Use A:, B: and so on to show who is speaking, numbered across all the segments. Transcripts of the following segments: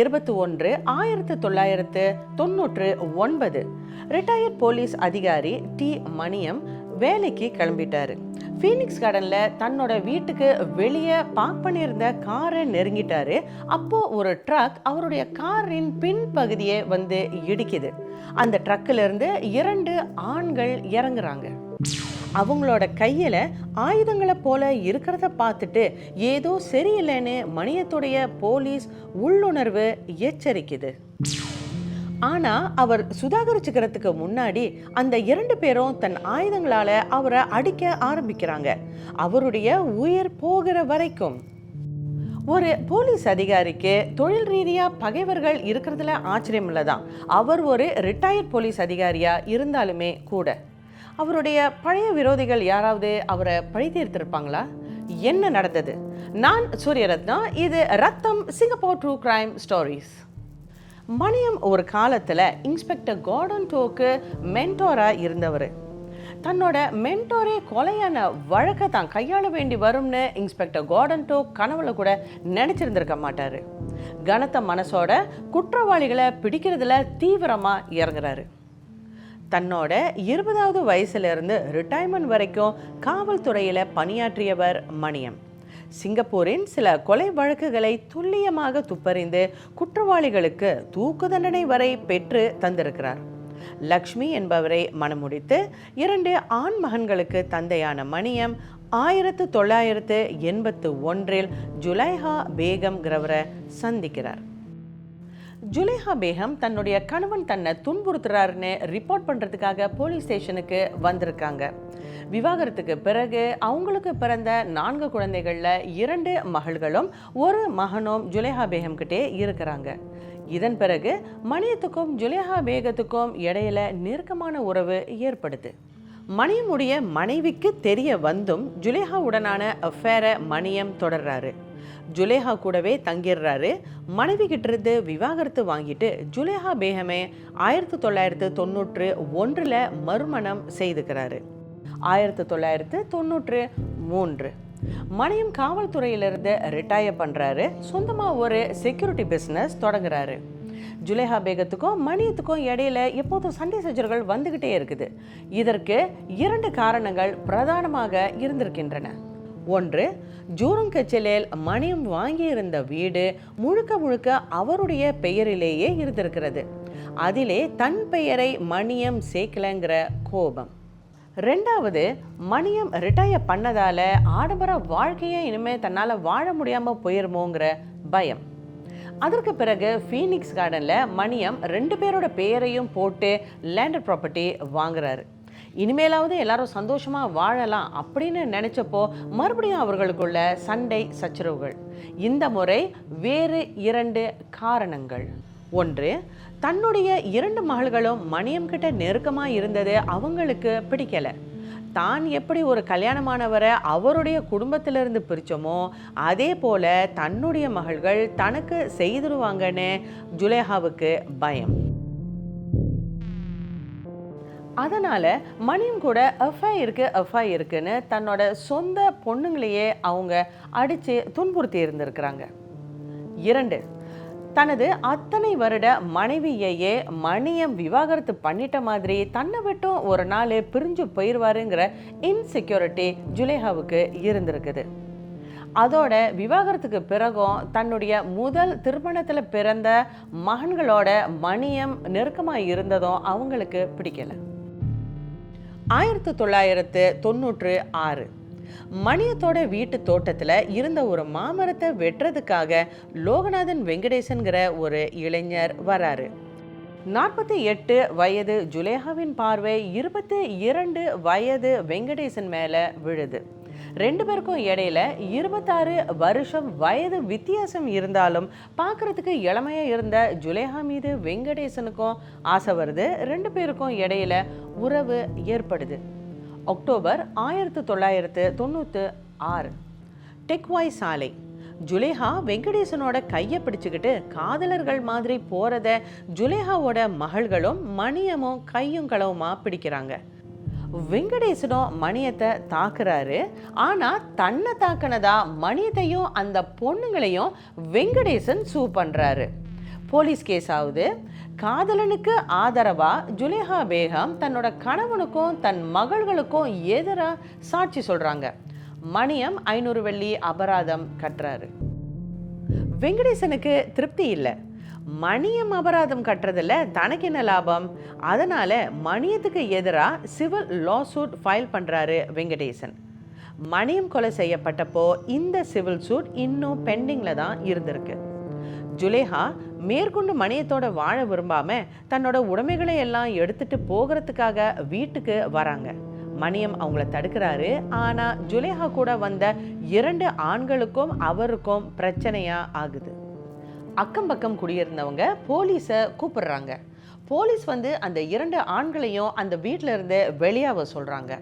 A: இருபத்தி ஒன்று ஆயிரத்து தொள்ளாயிரத்து தொன்னூற்று ஒன்பது ரிட்டையர்ட் போலீஸ் அதிகாரி டி மணியம் வேலைக்கு கிளம்பிட்டாரு ஃபீனிக்ஸ் கார்டனில் தன்னோட வீட்டுக்கு வெளியே பார்க் பண்ணியிருந்த காரை நெருங்கிட்டாரு அப்போ ஒரு ட்ரக் அவருடைய காரின் பின்பகுதியை வந்து இடிக்குது அந்த ட்ரக்கிலிருந்து இரண்டு ஆண்கள் இறங்குறாங்க அவங்களோட கையில் ஆயுதங்களை போல இருக்கிறத பார்த்துட்டு ஏதோ சரியில்லைன்னு மணியத்துடைய போலீஸ் உள்ளுணர்வு எச்சரிக்குது ஆனால் அவர் சுதாகரிச்சுக்கிறதுக்கு முன்னாடி அந்த இரண்டு பேரும் தன் ஆயுதங்களால் அவரை அடிக்க ஆரம்பிக்கிறாங்க அவருடைய உயிர் போகிற வரைக்கும் ஒரு போலீஸ் அதிகாரிக்கு தொழில் ரீதியாக பகைவர்கள் இருக்கிறதுல ஆச்சரியம் இல்லை தான் அவர் ஒரு ரிட்டையர்ட் போலீஸ் அதிகாரியாக இருந்தாலுமே கூட அவருடைய பழைய விரோதிகள் யாராவது அவரை பழி தீர்த்திருப்பாங்களா என்ன நடந்தது நான் சூரியரத்னா இது ரத்தம் Singapore true crime stories Maniam ஒரு காலத்தில் இன்ஸ்பெக்டர் கார்டன் டோக்கு மென்டோராக இருந்தவர் தன்னோட மென்டோரே கொலையான வழக்கை தான் கையாள வேண்டி வரும்னு இன்ஸ்பெக்டர் கார்டன் டோக் கனவுல கூட நினச்சிருந்திருக்க மாட்டார் கனத்த மனசோட குற்றவாளிகளை பிடிக்கிறதுல தீவிரமாக இறங்குறாரு தன்னோட இருபதாவது வயசுலேருந்து ரிட்டையர்மெண்ட் வரைக்கும் காவல்துறையில் பணியாற்றியவர் மணியம் சிங்கப்பூரின் சில கொலை வழக்குகளை துல்லியமாக துப்பறிந்து குற்றவாளிகளுக்கு தூக்கு தண்டனை வரை பெற்று தந்திருக்கிறார் லக்ஷ்மி என்பவரை மனமுடித்து இரண்டு ஆண் மகன்களுக்கு தந்தையான மணியம் ஆயிரத்து தொள்ளாயிரத்து எண்பத்து ஒன்றில் ஜுலைஹா பேகம் கிரவரை சந்திக்கிறார் ஜுலேஹா பேகம் தன்னுடைய கணவன் தன்னை துன்புறுத்துறாருன்னு ரிப்போர்ட் பண்ணுறதுக்காக போலீஸ் ஸ்டேஷனுக்கு வந்திருக்காங்க விவாகரத்துக்கு பிறகு அவங்களுக்கு பிறந்த நான்கு குழந்தைகளில் இரண்டு மகள்களும் ஒரு மகனும் ஜுலேஹா பேகம் கிட்டே இருக்கிறாங்க இதன் பிறகு மணியத்துக்கும் ஜுலேஹா பேகத்துக்கும் இடையில நெருக்கமான உறவு ஏற்படுது மணியமுடைய மனைவிக்கு தெரிய வந்தும் ஜுலேஹாவுடனான அஃபேரை மணியம் தொடர்றாரு ஜுலேஹா கூடவே தங்கிடுறாரு மனைவி கிட்டிருந்து விவாகரத்து வாங்கிட்டு ஜுலேஹா பேகமே ஆயிரத்தி தொள்ளாயிரத்து தொண்ணூற்று ஒன்றில் மறுமணம் செய்துக்கிறாரு ஆயிரத்தி தொள்ளாயிரத்து தொண்ணூற்று மூன்று மணியம் காவல்துறையிலிருந்து ரிட்டையர் பண்ணுறாரு சொந்தமாக ஒரு செக்யூரிட்டி பிஸ்னஸ் தொடங்குறாரு ஜுலேஹா பேகத்துக்கும் மணியத்துக்கும் இடையில எப்போதும் சண்டை சஜர்கள் வந்துக்கிட்டே இருக்குது இதற்கு இரண்டு காரணங்கள் பிரதானமாக இருந்திருக்கின்றன ஒன்று கச்சலில் மணியம் வாங்கியிருந்த வீடு முழுக்க முழுக்க அவருடைய பெயரிலேயே இருந்திருக்கிறது அதிலே தன் பெயரை மணியம் சேர்க்கலங்கிற கோபம் ரெண்டாவது மணியம் ரிட்டையர் பண்ணதால் ஆடம்பர வாழ்க்கையை இனிமேல் தன்னால் வாழ முடியாமல் போயிருமோங்கிற பயம் அதற்கு பிறகு ஃபீனிக்ஸ் கார்டனில் மணியம் ரெண்டு பேரோட பெயரையும் போட்டு லேண்டர் ப்ராப்பர்ட்டி வாங்குறாரு இனிமேலாவது எல்லாரும் சந்தோஷமாக வாழலாம் அப்படின்னு நினச்சப்போ மறுபடியும் அவர்களுக்குள்ள சண்டை சச்சரவுகள் இந்த முறை வேறு இரண்டு காரணங்கள் ஒன்று தன்னுடைய இரண்டு மகள்களும் மணியம் கிட்ட நெருக்கமாக இருந்தது அவங்களுக்கு பிடிக்கலை தான் எப்படி ஒரு கல்யாணமானவரை அவருடைய குடும்பத்திலிருந்து பிரித்தோமோ அதே போல் தன்னுடைய மகள்கள் தனக்கு செய்திருவாங்கன்னு ஜுலேஹாவுக்கு பயம் அதனால் மணியும் கூட எஃப்ஐ இருக்குது எஃப்ஐ இருக்குன்னு தன்னோட சொந்த பொண்ணுங்களையே அவங்க அடித்து துன்புறுத்தி இருந்திருக்கிறாங்க இரண்டு தனது அத்தனை வருட மனைவியையே மணியம் விவாகரத்து பண்ணிட்ட மாதிரி தன்னை விட்டும் ஒரு நாள் பிரிஞ்சு போயிடுவாருங்கிற இன்செக்யூரிட்டி ஜுலேஹாவுக்கு இருந்திருக்குது அதோட விவாகரத்துக்கு பிறகும் தன்னுடைய முதல் திருமணத்தில் பிறந்த மகன்களோட மணியம் நெருக்கமாக இருந்ததும் அவங்களுக்கு பிடிக்கலை ஆயிரத்தி தொள்ளாயிரத்து தொண்ணூற்று ஆறு மணியத்தோட வீட்டு தோட்டத்தில் இருந்த ஒரு மாமரத்தை வெட்டுறதுக்காக லோகநாதன் வெங்கடேசன்கிற ஒரு இளைஞர் வராரு நாற்பத்தி எட்டு வயது ஜுலேஹாவின் பார்வை இருபத்தி இரண்டு வயது வெங்கடேசன் மேலே விழுது ரெண்டு பேருக்கும் இடையில இருபத்தாறு வருஷம் வயது வித்தியாசம் இருந்தாலும் பார்க்கறதுக்கு இளமையாக இருந்த ஜுலேஹா மீது வெங்கடேசனுக்கும் ஆசை வருது ரெண்டு பேருக்கும் இடையில உறவு ஏற்படுது அக்டோபர் ஆயிரத்து தொள்ளாயிரத்து தொண்ணூற்று ஆறு டெக்வாய் சாலை ஜுலேஹா வெங்கடேசனோட கையை பிடிச்சுக்கிட்டு காதலர்கள் மாதிரி போகிறத ஜுலேஹாவோட மகள்களும் மணியமும் கையும் களவுமா பிடிக்கிறாங்க வெங்கடேசனும் மணியத்தை தாக்குறாரு ஆனால் தன்னை தாக்கினதா மணியத்தையும் அந்த பொண்ணுங்களையும் வெங்கடேசன் சூ பண்ணுறாரு போலீஸ் கேஸ் ஆகுது காதலனுக்கு ஆதரவாக ஜுலேஹா பேகம் தன்னோட கணவனுக்கும் தன் மகள்களுக்கும் எதிராக சாட்சி சொல்கிறாங்க மணியம் ஐநூறு வெள்ளி அபராதம் கட்டுறாரு வெங்கடேசனுக்கு திருப்தி இல்லை மணியம் அபராதம் கட்டுறதுல தனக்கு என்ன லாபம் அதனால் மணியத்துக்கு எதிராக சிவில் லா சூட் ஃபைல் பண்ணுறாரு வெங்கடேசன் மணியம் கொலை செய்யப்பட்டப்போ இந்த சிவில் சூட் இன்னும் பெண்டிங்கில் தான் இருந்திருக்கு ஜுலேஹா மேற்கொண்டு மணியத்தோட வாழ விரும்பாமல் தன்னோட உடைமைகளை எல்லாம் எடுத்துகிட்டு போகிறதுக்காக வீட்டுக்கு வராங்க மணியம் அவங்கள தடுக்கிறாரு ஆனால் ஜுலேஹா கூட வந்த இரண்டு ஆண்களுக்கும் அவருக்கும் பிரச்சனையாக ஆகுது அக்கம் பக்கம் குடியிருந்தவங்க போலீஸை கூப்பிடுறாங்க போலீஸ் வந்து அந்த இரண்டு ஆண்களையும் அந்த வீட்டில் வெளியாக சொல்கிறாங்க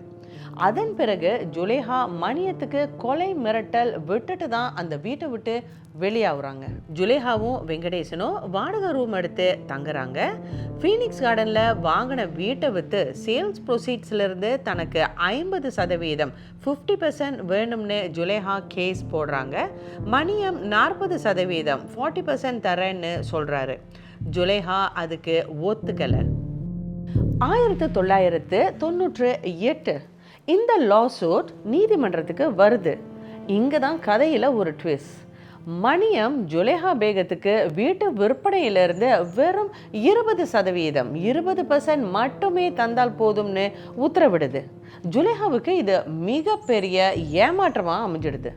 A: அதன் பிறகு ஜுலேஹா மணியத்துக்கு கொலை மிரட்டல் விட்டுட்டு தான் அந்த வீட்டை விட்டு வெளியாகுறாங்க ஜுலேஹாவும் வெங்கடேசனும் வாடகை ரூம் எடுத்து தங்குறாங்க ஃபீனிக்ஸ் கார்டனில் வாங்கின வீட்டை விற்று சேல்ஸ் ப்ரொசீட்ஸ்லேருந்து தனக்கு ஐம்பது சதவீதம் ஃபிஃப்டி பர்சன்ட் வேணும்னு ஜுலேஹா கேஸ் போடுறாங்க மணியம் நாற்பது சதவீதம் ஃபார்ட்டி பர்சன்ட் தரேன்னு சொல்கிறாரு ஜுலேஹா அதுக்கு ஒத்துக்கலை ஆயிரத்து தொள்ளாயிரத்து தொண்ணூற்று எட்டு இந்த லா சூட் நீதிமன்றத்துக்கு வருது இங்கே தான் கதையில் ஒரு ட்விஸ்ட் மணியம் ஜுலேஹா பேகத்துக்கு வீட்டு விற்பனையிலிருந்து வெறும் இருபது சதவீதம் இருபது பர்சன்ட் மட்டுமே தந்தால் போதும்னு உத்தரவிடுது ஜுலேஹாவுக்கு இது மிகப்பெரிய ஏமாற்றமாக அமைஞ்சிடுது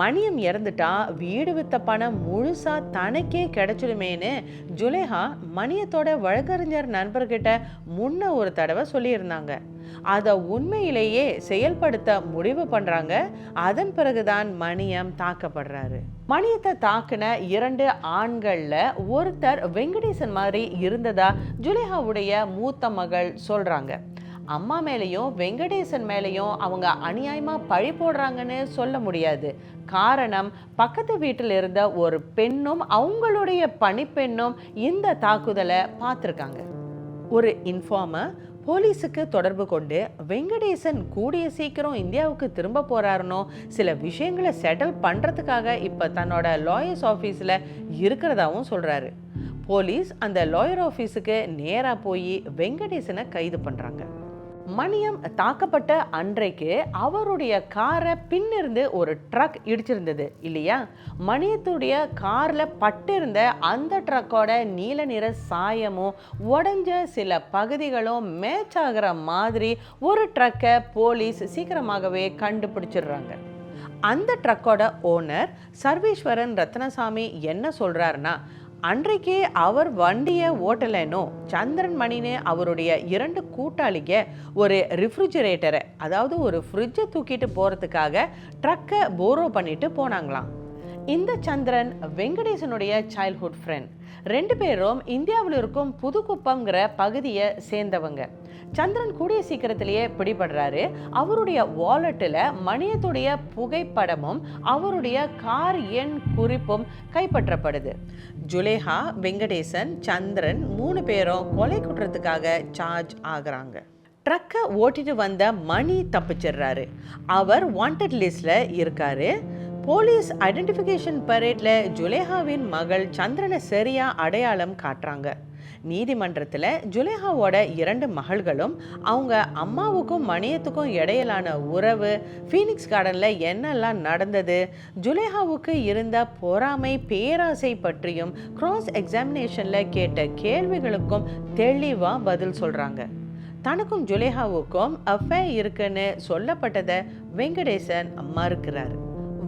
A: மணியம் இறந்துட்டா வீடு வித்த பணம் முழுசா தனக்கே கிடைச்சிடுமேனு ஜுலேஹா மணியத்தோட வழக்கறிஞர் நண்பர்கிட்ட முன்ன ஒரு தடவை சொல்லியிருந்தாங்க அதை உண்மையிலேயே செயல்படுத்த முடிவு பண்றாங்க அதன் பிறகுதான் மணியம் தாக்கப்படுறாரு மணியத்தை தாக்கின இரண்டு ஆண்கள்ல ஒருத்தர் வெங்கடேசன் மாதிரி இருந்ததா ஜுலேஹாவுடைய மூத்த மகள் சொல்றாங்க அம்மா மேலேயும் வெங்கடேசன் மேலேயும் அவங்க அநியாயமாக பழி போடுறாங்கன்னு சொல்ல முடியாது காரணம் பக்கத்து வீட்டில் இருந்த ஒரு பெண்ணும் அவங்களுடைய பணிப்பெண்ணும் இந்த தாக்குதலை பார்த்துருக்காங்க ஒரு இன்ஃபார்மர் போலீஸுக்கு தொடர்பு கொண்டு வெங்கடேசன் கூடிய சீக்கிரம் இந்தியாவுக்கு திரும்ப போகிறாருனோ சில விஷயங்களை செட்டில் பண்ணுறதுக்காக இப்போ தன்னோட லாயர்ஸ் ஆஃபீஸில் இருக்கிறதாவும் சொல்கிறாரு போலீஸ் அந்த லாயர் ஆஃபீஸுக்கு நேராக போய் வெங்கடேசனை கைது பண்ணுறாங்க மணியம் தாக்கப்பட்ட அன்றைக்கு அவருடைய காரை பின்னிருந்து ஒரு ட்ரக் இடிச்சிருந்தது இல்லையா மணியத்துடைய காரில் பட்டிருந்த அந்த ட்ரக்கோட நீல நிற சாயமும் உடஞ்ச சில பகுதிகளும் மேட்ச் ஆகிற மாதிரி ஒரு ட்ரக்கை போலீஸ் சீக்கிரமாகவே கண்டுபிடிச்சிடுறாங்க அந்த ட்ரக்கோட ஓனர் சர்வீஸ்வரன் ரத்னசாமி என்ன சொல்கிறாருன்னா அன்றைக்கு அவர் வண்டியை ஓட்டலைனோ சந்திரன் மணின்னு அவருடைய இரண்டு கூட்டாளிக ஒரு ரெஃப்ரிஜிரேட்டரை அதாவது ஒரு ஃப்ரிட்ஜை தூக்கிட்டு போகிறதுக்காக ட்ரக்கை போரோ பண்ணிட்டு போனாங்களாம் இந்த சந்திரன் வெங்கடேசனுடைய சைல்ட்ஹுட் ஃப்ரெண்ட் ரெண்டு பேரும் இந்தியாவில் இருக்கும் புதுக்குப்பங்கிற பகுதியை சேர்ந்தவங்க சந்திரன் கூடிய சீக்கிரத்திலேயே பிடிபடுறாரு அவருடைய வாலெட்டில் மணியத்துடைய புகைப்படமும் அவருடைய கார் எண் குறிப்பும் கைப்பற்றப்படுது ஜுலேஹா வெங்கடேசன் சந்திரன் மூணு பேரும் கொலை குற்றத்துக்காக சார்ஜ் ஆகிறாங்க ட்ரக்கை ஓட்டிட்டு வந்த மணி தப்பிச்சிடுறாரு அவர் வாண்டட் லிஸ்டில் இருக்காரு போலீஸ் ஐடென்டிஃபிகேஷன் பரேட்ல ஜுலேஹாவின் மகள் சந்திரனை சரியா அடையாளம் காட்டுறாங்க நீதிமன்றத்தில் ஜுலேஹாவோட இரண்டு மகள்களும் அவங்க அம்மாவுக்கும் மணியத்துக்கும் இடையிலான உறவு ஃபீனிக்ஸ் கார்டனில் என்னெல்லாம் நடந்தது ஜுலேஹாவுக்கு இருந்த பொறாமை பேராசை பற்றியும் க்ராஸ் எக்ஸாமினேஷனில் கேட்ட கேள்விகளுக்கும் தெளிவாக பதில் சொல்கிறாங்க தனக்கும் ஜுலேஹாவுக்கும் அஃபே இருக்குன்னு சொல்லப்பட்டதை வெங்கடேசன் மறுக்கிறாரு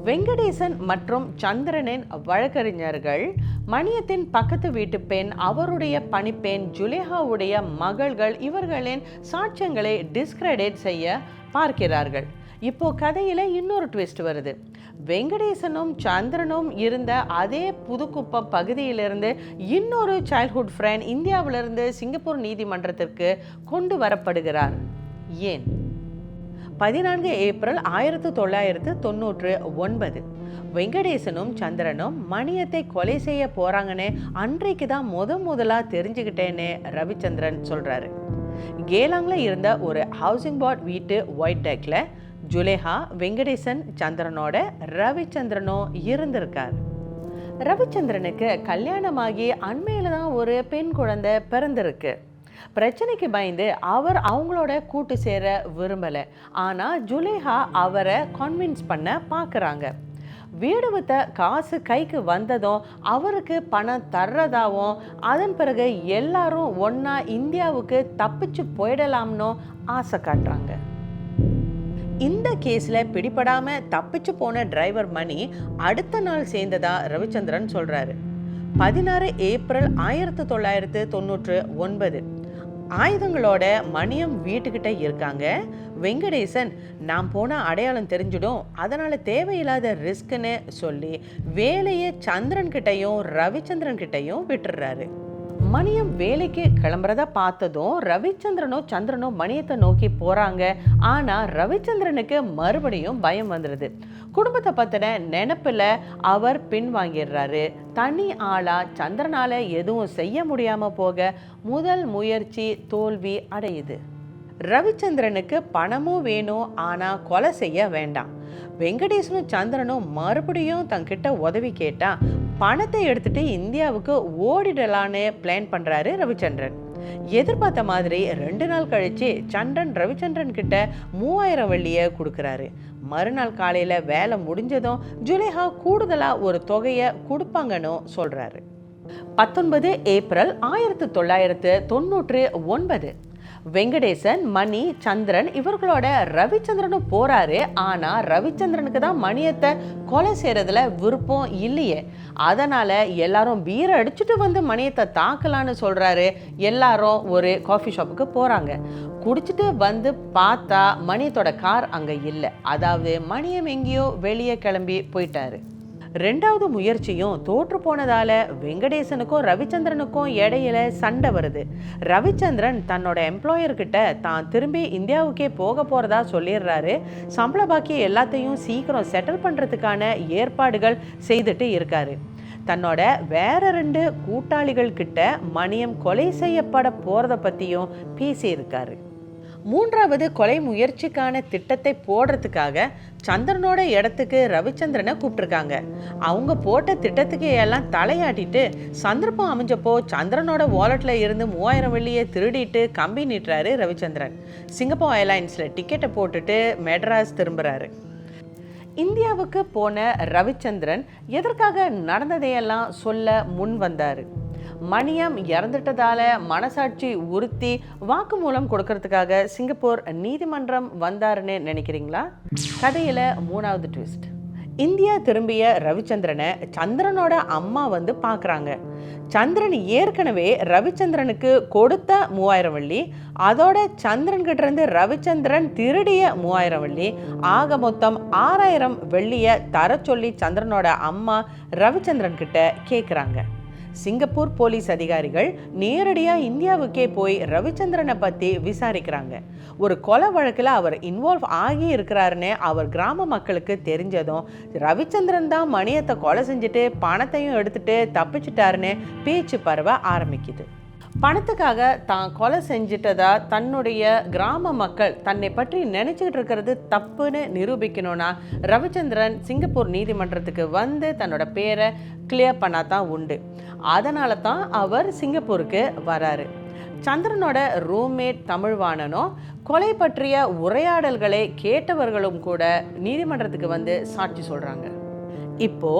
A: வெங்கடேசன் மற்றும் சந்திரனின் வழக்கறிஞர்கள் மணியத்தின் பக்கத்து வீட்டு பெண் அவருடைய பணிப்பெண் ஜுலேஹாவுடைய மகள்கள் இவர்களின் சாட்சியங்களை டிஸ்கிரெடிட் செய்ய பார்க்கிறார்கள் இப்போ கதையில் இன்னொரு ட்விஸ்ட் வருது வெங்கடேசனும் சந்திரனும் இருந்த அதே புதுக்குப்பம் பகுதியிலிருந்து இன்னொரு சைல்ட்ஹுட் ஃப்ரெண்ட் இந்தியாவிலிருந்து சிங்கப்பூர் நீதிமன்றத்திற்கு கொண்டு வரப்படுகிறார் ஏன் பதினான்கு ஏப்ரல் ஆயிரத்து தொள்ளாயிரத்து தொண்ணூற்று ஒன்பது வெங்கடேசனும் சந்திரனும் மணியத்தை கொலை செய்ய போறாங்கன்னு அன்றைக்கு தான் முத முதலாக தெரிஞ்சுக்கிட்டேன்னு ரவிச்சந்திரன் சொல்கிறாரு கேலாங்ல இருந்த ஒரு ஹவுசிங் போர்ட் வீட்டு ஒயிட் டேக்கில் ஜுலேஹா வெங்கடேசன் சந்திரனோட ரவிச்சந்திரனும் இருந்திருக்கார் ரவிச்சந்திரனுக்கு கல்யாணமாகி அண்மையில் தான் ஒரு பெண் குழந்தை பிறந்திருக்கு பிரச்சனைக்கு பயந்து அவர் அவங்களோட கூட்டு சேர விரும்பலை ஆனால் ஜுலேஹா அவரை கன்வின்ஸ் பண்ண பார்க்குறாங்க வீடுவத்த காசு கைக்கு வந்ததும் அவருக்கு பணம் தர்றதாகவும் அதன் பிறகு எல்லாரும் ஒன்றா இந்தியாவுக்கு தப்பிச்சு போயிடலாம்னு ஆசை காட்டுறாங்க இந்த கேஸில் பிடிபடாமல் தப்பிச்சு போன டிரைவர் மணி அடுத்த நாள் சேர்ந்ததா ரவிச்சந்திரன் சொல்கிறாரு பதினாறு ஏப்ரல் ஆயிரத்தி தொள்ளாயிரத்து தொண்ணூற்று ஒன்பது ஆயுதங்களோட மணியம் வீட்டுக்கிட்ட இருக்காங்க வெங்கடேசன் நாம் போனால் அடையாளம் தெரிஞ்சிடும் அதனால் தேவையில்லாத ரிஸ்க்குன்னு சொல்லி வேலையை சந்திரன் ரவிச்சந்திரன் கிட்டையும் விட்டுடுறாரு மணியம் வேலைக்கு கிளம்புறதா பார்த்ததும் ரவிச்சந்திரனோ சந்திரனோ மணியத்தை நோக்கி போகிறாங்க ஆனால் ரவிச்சந்திரனுக்கு மறுபடியும் பயம் வந்துடுது குடும்பத்தை பத்தின நினப்பில் அவர் பின்வாங்கிடுறாரு தனி ஆளாக சந்திரனால எதுவும் செய்ய முடியாமல் போக முதல் முயற்சி தோல்வி அடையுது ரவிச்சந்திரனுக்கு பணமும் வேணும் ஆனால் கொலை செய்ய வேண்டாம் வெங்கடேசனும் சந்திரனும் மறுபடியும் தங்கிட்ட உதவி கேட்டா பணத்தை எடுத்துகிட்டு இந்தியாவுக்கு ஓடிடலான்னு பிளான் பண்ணுறாரு ரவிச்சந்திரன் எதிர்பார்த்த மாதிரி ரெண்டு நாள் கழித்து சந்திரன் ரவிச்சந்திரன் கிட்ட மூவாயிரம் வள்ளியை கொடுக்குறாரு மறுநாள் காலையில் வேலை முடிஞ்சதும் ஜுலேஹா கூடுதலாக ஒரு தொகையை கொடுப்பாங்கன்னு சொல்கிறாரு பத்தொன்பது ஏப்ரல் ஆயிரத்து தொள்ளாயிரத்து தொண்ணூற்று ஒன்பது வெங்கடேசன் மணி சந்திரன் இவர்களோட ரவிச்சந்திரனும் போறாரு ஆனால் ரவிச்சந்திரனுக்கு தான் மணியத்தை கொலை செய்யறதுல விருப்பம் இல்லையே அதனால் எல்லாரும் பீரை அடிச்சுட்டு வந்து மணியத்தை தாக்கலான்னு சொல்கிறாரு எல்லாரும் ஒரு காஃபி ஷாப்புக்கு போகிறாங்க குடிச்சிட்டு வந்து பார்த்தா மணியத்தோட கார் அங்கே இல்லை அதாவது மணியம் எங்கேயோ வெளியே கிளம்பி போயிட்டாரு ரெண்டாவது முயற்சியும் தோற்று போனதால வெங்கடேசனுக்கும் ரவிச்சந்திரனுக்கும் இடையில சண்டை வருது ரவிச்சந்திரன் தன்னோட எம்ப்ளாயர்கிட்ட தான் திரும்பி இந்தியாவுக்கே போக போகிறதா சொல்லிடுறாரு சம்பள பாக்கி எல்லாத்தையும் சீக்கிரம் செட்டில் பண்ணுறதுக்கான ஏற்பாடுகள் செய்துட்டு இருக்காரு தன்னோட வேற ரெண்டு கூட்டாளிகள் கிட்ட மணியம் கொலை செய்யப்பட போகிறத பற்றியும் பேசியிருக்காரு மூன்றாவது கொலை முயற்சிக்கான திட்டத்தை போடுறதுக்காக சந்திரனோட இடத்துக்கு ரவிச்சந்திரனை கூப்பிட்டுருக்காங்க அவங்க போட்ட திட்டத்துக்கு எல்லாம் தலையாட்டிட்டு சந்தர்ப்பம் அமைஞ்சப்போ சந்திரனோட வாலெட்டில் இருந்து மூவாயிரம் வெள்ளியை திருடிட்டு கம்பி நிட்டுறாரு ரவிச்சந்திரன் சிங்கப்பூர் ஏர்லைன்ஸில் டிக்கெட்டை போட்டுட்டு மெட்ராஸ் திரும்புகிறாரு இந்தியாவுக்கு போன ரவிச்சந்திரன் எதற்காக நடந்ததையெல்லாம் சொல்ல முன் வந்தார் மணியம் இறந்துட்டதால மனசாட்சி உறுத்தி வாக்குமூலம் கொடுக்கறதுக்காக சிங்கப்பூர் நீதிமன்றம் வந்தாருன்னு நினைக்கிறீங்களா கதையில் மூணாவது ட்விஸ்ட் இந்தியா திரும்பிய ரவிச்சந்திரனை சந்திரனோட அம்மா வந்து பார்க்குறாங்க சந்திரன் ஏற்கனவே ரவிச்சந்திரனுக்கு கொடுத்த மூவாயிரம் வள்ளி அதோட சந்திரன்கிட்ட இருந்து ரவிச்சந்திரன் திருடிய மூவாயிரம் வள்ளி ஆக மொத்தம் ஆறாயிரம் வெள்ளியை தர சொல்லி சந்திரனோட அம்மா ரவிச்சந்திரன் கேட்குறாங்க சிங்கப்பூர் போலீஸ் அதிகாரிகள் நேரடியாக இந்தியாவுக்கே போய் ரவிச்சந்திரனை பற்றி விசாரிக்கிறாங்க ஒரு கொலை வழக்கில் அவர் இன்வால்வ் ஆகி இருக்கிறாருன்னு அவர் கிராம மக்களுக்கு தெரிஞ்சதும் ரவிச்சந்திரன் தான் மணியத்தை கொலை செஞ்சுட்டு பணத்தையும் எடுத்துட்டு தப்பிச்சிட்டாருன்னு பேச்சு பரவ ஆரம்பிக்குது பணத்துக்காக தான் கொலை செஞ்சிட்டதா தன்னுடைய கிராம மக்கள் தன்னை பற்றி நினச்சிக்கிட்டு இருக்கிறது தப்புன்னு நிரூபிக்கணும்னா ரவிச்சந்திரன் சிங்கப்பூர் நீதிமன்றத்துக்கு வந்து தன்னோட பேரை கிளியர் பண்ணால் தான் உண்டு அதனால தான் அவர் சிங்கப்பூருக்கு வராரு சந்திரனோட ரூம்மேட் தமிழ்வாணனும் கொலை பற்றிய உரையாடல்களை கேட்டவர்களும் கூட நீதிமன்றத்துக்கு வந்து சாட்சி சொல்கிறாங்க இப்போ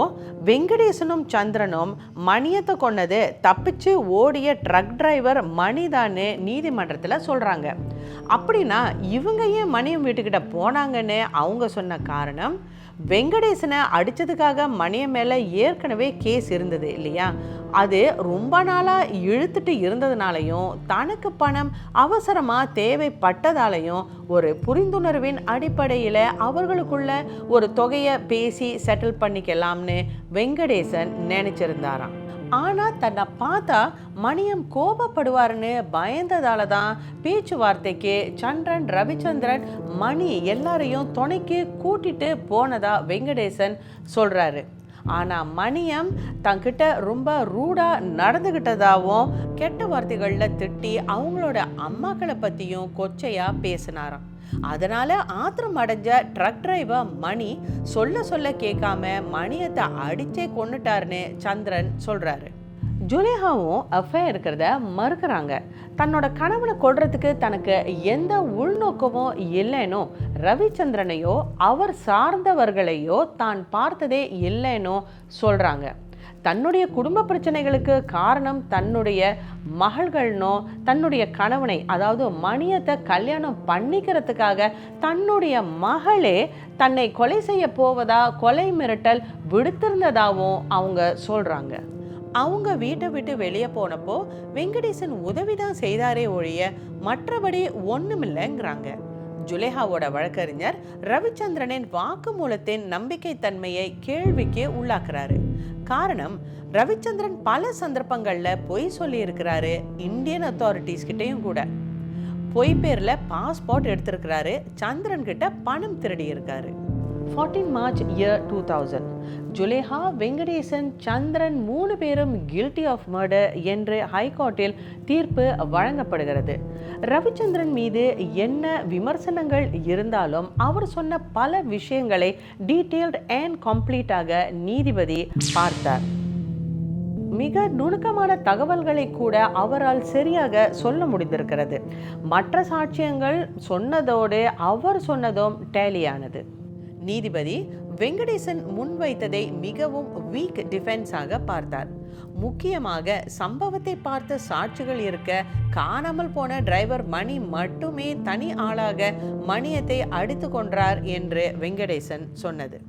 A: வெங்கடேசனும் சந்திரனும் மணியத்தை கொண்டது தப்பிச்சு ஓடிய ட்ரக் டிரைவர் மணிதான்னு நீதிமன்றத்தில் சொல்கிறாங்க அப்படின்னா இவங்க ஏன் மணியம் வீட்டுக்கிட்ட போனாங்கன்னு அவங்க சொன்ன காரணம் வெங்கடேசனை அடித்ததுக்காக மணியம் மேலே ஏற்கனவே கேஸ் இருந்தது இல்லையா அது ரொம்ப நாளாக இழுத்துட்டு இருந்ததுனாலையும் தனக்கு பணம் அவசரமாக தேவைப்பட்டதாலையும் ஒரு புரிந்துணர்வின் அடிப்படையில் அவர்களுக்குள்ள ஒரு தொகையை பேசி செட்டில் பண்ணிக்கலாம்னு வெங்கடேசன் நினச்சிருந்தாராம் ஆனால் தன்னை பார்த்தா மணியம் கோபப்படுவார்னு பயந்ததால தான் பேச்சுவார்த்தைக்கு சந்திரன் ரவிச்சந்திரன் மணி எல்லாரையும் துணைக்கு கூட்டிட்டு போனதா வெங்கடேசன் சொல்கிறாரு ஆனால் மணியம் தங்கிட்ட ரொம்ப ரூடாக நடந்துக்கிட்டதாகவும் கெட்ட வார்த்தைகளில் திட்டி அவங்களோட அம்மாக்களை பற்றியும் கொச்சையாக பேசினாராம் அதனால் ஆத்திரம் அடைஞ்ச ட்ரக் டிரைவர் மணி சொல்ல சொல்ல கேட்காம மணியத்தை அடித்தே கொண்டுட்டாருன்னு சந்திரன் சொல்கிறாரு ஜூலேஹாவும் அஃபேர் இருக்கிறத மறுக்கிறாங்க தன்னோட கணவனை கொடுறதுக்கு தனக்கு எந்த உள்நோக்கமும் இல்லைனோ ரவிச்சந்திரனையோ அவர் சார்ந்தவர்களையோ தான் பார்த்ததே இல்லைனோ சொல்கிறாங்க தன்னுடைய குடும்ப பிரச்சனைகளுக்கு காரணம் தன்னுடைய மகள்கள்னோ தன்னுடைய கணவனை அதாவது மணியத்தை கல்யாணம் பண்ணிக்கிறதுக்காக தன்னுடைய மகளே தன்னை கொலை செய்ய போவதா கொலை மிரட்டல் விடுத்திருந்ததாகவும் அவங்க சொல்கிறாங்க அவங்க வீட்டை விட்டு வெளியே போனப்போ வெங்கடேசன் உதவி தான் செய்தாரே ஒழிய மற்றபடி ஒன்றுமில்லைங்கிறாங்க ஜுலேஹாவோட வழக்கறிஞர் ரவிச்சந்திரனின் வாக்குமூலத்தின் நம்பிக்கை தன்மையை கேள்விக்கு உள்ளாக்குறாரு காரணம் ரவிச்சந்திரன் பல சந்தர்ப்பங்களில் பொய் சொல்லியிருக்கிறாரு இந்தியன் அத்தாரிட்டிஸ் கிட்டேயும் கூட பொய் பேரில் பாஸ்போர்ட் எடுத்திருக்கிறாரு சந்திரன் கிட்ட பணம் திருடி இருக்காரு fourteen March year two thousand Zuleha Venkatesan Chandran மூணு பேரும் கில்ட்டி ஆஃப் மர்டர் என்று ஹைகோர்ட்டில் தீர்ப்பு வழங்கப்படுகிறது ரவிச்சந்திரன் மீது என்ன விமர்சனங்கள் இருந்தாலும் அவர் சொன்ன பல விஷயங்களை டீட்டெயில்டு அண்ட் கம்ப்ளீட்டாக நீதிபதி பார்த்தார் மிக நுணுக்கமான தகவல்களை கூட அவரால் சரியாக சொல்ல முடிந்திருக்கிறது மற்ற சாட்சியங்கள் சொன்னதோடு அவர் சொன்னதும் டேலியானது நீதிபதி வெங்கடேசன் முன்வைத்ததை மிகவும் வீக் டிஃபென்ஸாக பார்த்தார் முக்கியமாக சம்பவத்தை பார்த்த சாட்சிகள் இருக்க காணாமல் போன டிரைவர் மணி மட்டுமே தனி ஆளாக மணியத்தை அடித்து கொன்றார் என்று வெங்கடேசன் சொன்னது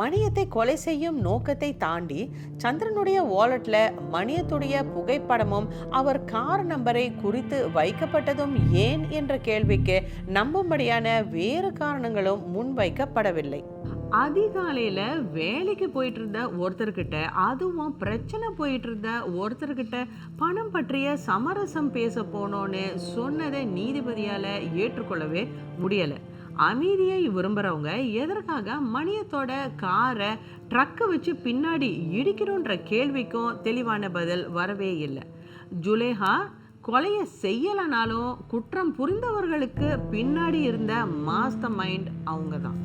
A: மணியத்தை கொலை செய்யும் நோக்கத்தை தாண்டி சந்திரனுடைய வாலெட்டில் மணியத்துடைய புகைப்படமும் அவர் கார் நம்பரை குறித்து வைக்கப்பட்டதும் ஏன் என்ற கேள்விக்கு நம்பும்படியான வேறு காரணங்களும் முன்வைக்கப்படவில்லை அதிகாலையில் வேலைக்கு போயிட்டு இருந்த ஒருத்தர்கிட்ட அதுவும் பிரச்சனை போயிட்டு இருந்த ஒருத்தர்கிட்ட பணம் பற்றிய சமரசம் பேச போனோன்னு சொன்னதை நீதிபதியால் ஏற்றுக்கொள்ளவே முடியலை அமைதியை விரும்புகிறவங்க எதற்காக மணியத்தோட காரை ட்ரக்கை வச்சு பின்னாடி இடிக்கணுன்ற கேள்விக்கும் தெளிவான பதில் வரவே இல்லை ஜுலேஹா கொலையை செய்யலைனாலும் குற்றம் புரிந்தவர்களுக்கு பின்னாடி இருந்த மாஸ்த மைண்ட் அவங்க தான்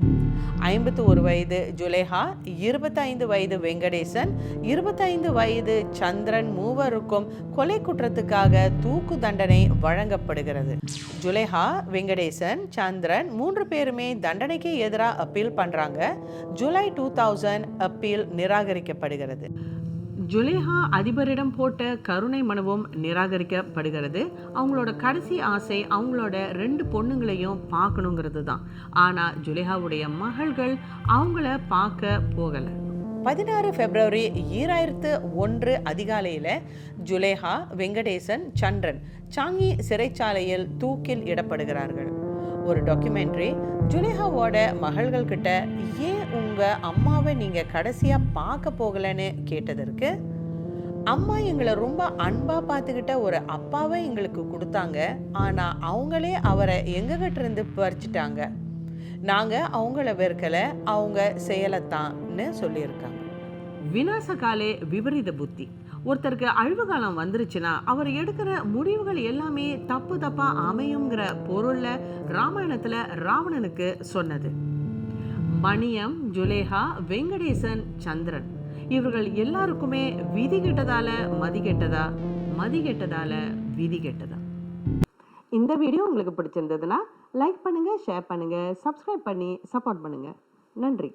A: ஐம்பத்தி ஒரு வயது ஜுலேஹா இருபத்தைந்து வயது வெங்கடேசன் இருபத்தைந்து வயது சந்திரன் மூவருக்கும் கொலை குற்றத்துக்காக தூக்கு தண்டனை வழங்கப்படுகிறது ஜுலேஹா வெங்கடேசன் சந்திரன் மூன்று பேருமே தண்டனைக்கு எதிராக அப்பீல் பண்றாங்க ஜூலை டூ தௌசண்ட் அப்பீல் நிராகரிக்கப்படுகிறது ஜுலேஹா அதிபரிடம் போட்ட கருணை மனுவும் நிராகரிக்கப்படுகிறது அவங்களோட கடைசி ஆசை அவங்களோட ரெண்டு பொண்ணுங்களையும் பார்க்கணுங்கிறது தான் ஆனால் ஜுலேஹாவுடைய மகள்கள் அவங்கள பார்க்க போகலை பதினாறு ஃபெப்ரவரி ஈராயிரத்து ஒன்று அதிகாலையில் ஜுலேஹா வெங்கடேசன் சந்திரன் சாங்கி சிறைச்சாலையில் தூக்கில் இடப்படுகிறார்கள் ஒரு டாக்குமெண்ட்ரி ஜுலேஹாவோட மகள்கள் கிட்ட ஏன் உங்கள் அம்மாவை நீங்கள் கடைசியாக பார்க்க போகலன்னு கேட்டதற்கு அம்மா எங்களை ரொம்ப அன்பாக பார்த்துக்கிட்ட ஒரு அப்பாவை எங்களுக்கு கொடுத்தாங்க ஆனால் அவங்களே அவரை எங்ககிட்ட இருந்து பறிச்சிட்டாங்க நாங்கள் அவங்கள வெறுக்கலை அவங்க செய்யலத்தான்னு சொல்லியிருக்காங்க வினாசகாலே விபரீத புத்தி ஒருத்தருக்கு அழிவு காலம் வந்துருச்சுன்னா அவர் எடுக்கிற முடிவுகள் எல்லாமே தப்பு தப்பாக அமையுங்கிற பொருளில் ராமாயணத்தில் ராவணனுக்கு சொன்னது மணியம் ஜுலேஹா வெங்கடேசன் சந்திரன் இவர்கள் எல்லாருக்குமே விதி கெட்டதால மதி கெட்டதா மதி கெட்டதால விதி கெட்டதா இந்த வீடியோ உங்களுக்கு பிடிச்சிருந்ததுன்னா லைக் பண்ணுங்கள் ஷேர் பண்ணுங்கள் சப்ஸ்கிரைப் பண்ணி சப்போர்ட் பண்ணுங்கள் நன்றி